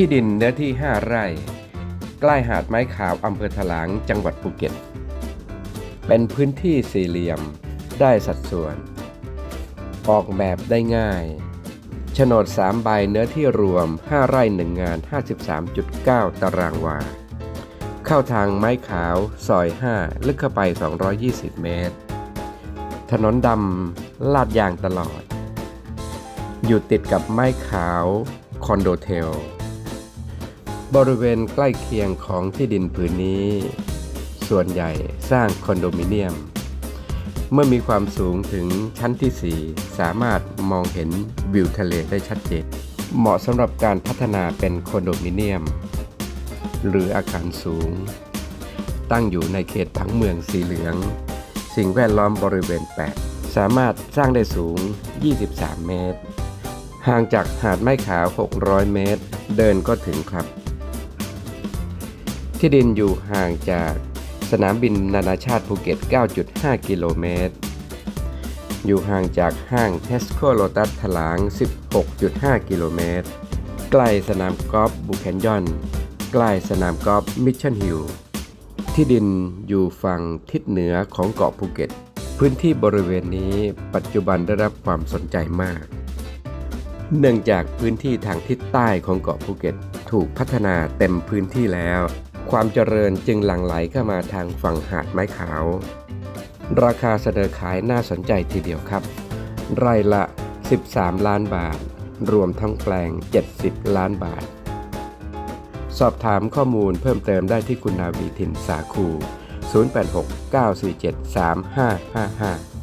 ที่ดินเนื้อที่ 5 ไร่ ใกล้หาดไม้ขาวอำเภอถลางจังหวัดภูเก็ต เป็นพื้นที่สี่เหลี่ยมได้สัดส่วน ออกแบบได้ง่ายโฉนด 3 ใบเนื้อที่รวม 5 ไร่ 1 งาน 53.9 ตารางวา เข้าทางไม้ขาวซอย 5 ลึกเข้าไป 220 เมตร ถนนดำลาดยางตลอด อยู่ติดกับไม้ขาวคอนโดเทล บริเวณใกล้เคียงของที่ดินผืนนี้ ส่วนใหญ่สร้างคอนโดมิเนียม เมื่อมีความสูงถึงชั้นที่ 4 สามารถมองเห็นวิวทะเลได้ชัดเจน เหมาะสำหรับการพัฒนาเป็นคอนโดมิเนียม หรืออาคารสูง ตั้งอยู่ในเขตผังเมืองสีเหลือง สิ่งแวดล้อมบริเวณ 8 สามารถสร้างได้สูง 23 เมตร ห่างจากหาดไม้ขาว 600 เมตร เดินก็ถึงครับ ที่ดินอยู่ห่างจากสนามบินนานาชาติภูเก็ต 9.5 กิโลเมตร อยู่ห่างจากห้างเทสโ o โ o ตัสถลาง 16.5 กิโลเมตร ใกล้สนามกอล์ฟบุแคนยอน ใกล้สนามกอล์ฟมิชชั่นฮิล ที่ดินอยู่ฝั่งทิศเหนือของเกาะภูเก็ต พื้นที่บริเวณนี้ปัจจุบันได้รับความสนใจมาก เนื่องจากพื้นที่ทางทิศใต้ของเกาะภูเก็ต ถูกพัฒนาเต็มพื้นที่แล้ว ความเจริญจึงหลั่งไหลเข้ามาทางฝั่งหาดไม้ขาว ราคาเสนอขายน่าสนใจทีเดียวครับ ไร่ละ 13 ล้านบาท รวมทั้งแปลง 70 ล้านบาท สอบถามข้อมูลเพิ่มเติมได้ที่คุณนาวีถิ่นสาคู 086 947 3555